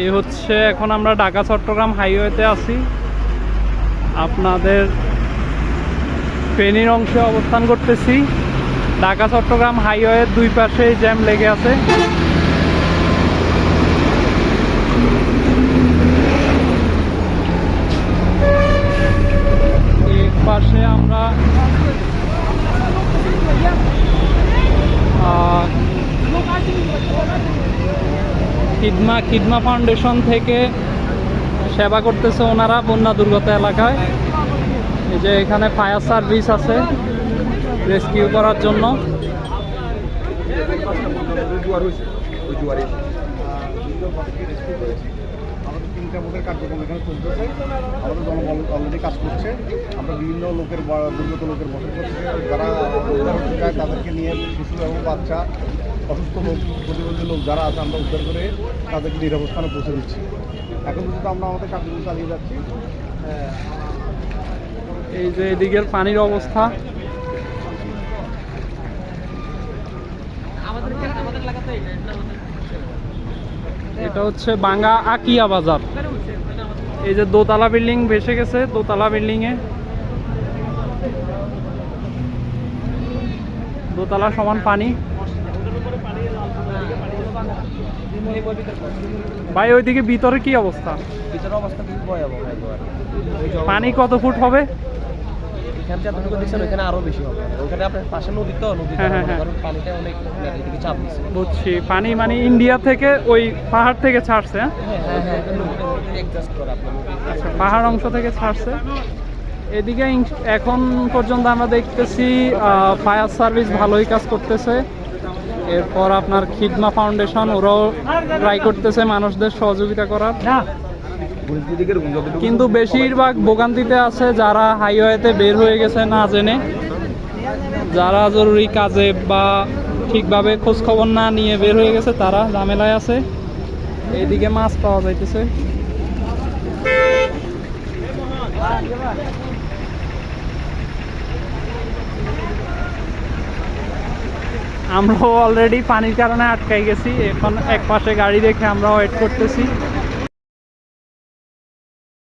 এই হচ্ছে এখন আমরা ঢাকা, চট্টগ্রাম হাইওয়েতে আছি। আপনাদের ফেনীর অংশে অবস্থান করতেছি। ঢাকা, চট্টগ্রাম হাইওয়ের দুই পাশেই জ্যাম লেগে আছে। পাশে আমরা কিডমা কিডমা ফাউন্ডেশন থেকে সেবা করতেছে ওনারা বন্যা দুর্গত এলাকায়। এই যে এখানে ফায়ার সার্ভিস আছে রেস্কিউ করার জন্য। লোকের যারা তাদেরকে নিয়ে শিশু এবং বাচ্চা অসুস্থ লোক প্রতিবন্ধী লোক যারা আছে, আমরা উদ্ধার করে তাদেরকে নিরাবস্থানে পৌঁছে দিচ্ছি। এখন পর্যন্ত আমরা আমাদের কার্যক্রম চালিয়ে যাচ্ছি। এই যে এদিকের পানির অবস্থা। এটা হচ্ছে বাঙ্গা আকিয়া বাজার। এই যে দোতলা বিল্ডিং ভেসে গেছে, দোতলা বিল্ডিং এ দোতলা সমান পানি। ভাই ওইদিকে ভিতরে কি অবস্থা? ভিতরের অবস্থা খুবই ভয়াবহ পানি কত ফুট হবে? এখান থেকে দেখছেন ওখানে আরও বেশি হবে। ওখানে আপনার পাশে নদী তো নদী হ্যাঁ, হ্যাঁ। কারণ পানিটা অনেক এদিকে চাপ দিচ্ছে বুঝছি। পানি মানে ইন্ডিয়া থেকে ওই পাহাড় থেকে ছাড়ছে হ্যাঁ? আচ্ছা পাহাড় অংশ থেকে ছাড়ছে। এদিকে এখন পর্যন্ত আমরা দেখতেছি ফায়ার সার্ভিস ভালোই কাজ করতেছে। এরপর আপনার খিদমা ফাউন্ডেশন ওরাও ট্রাই করতেছে মানুষদের সহযোগিতা করার। কিন্তু বেশিরভাগ ভোগান্তিতে আছে যারা হাইওয়েতে বের হয়ে গেছে না জেনে। যারা জরুরি কাজে বা ঠিকভাবে খোঁজ খবর না নিয়ে বের হয়ে গেছে তারা ঝামেলায় আছে। এইদিকে মাছ পাওয়া যাইতেছে। আমরাও অলরেডি পানির কারণে আটকাই গেছি। এখন এক পাশে গাড়ি দেখে আমরা ওয়েট করতেছি।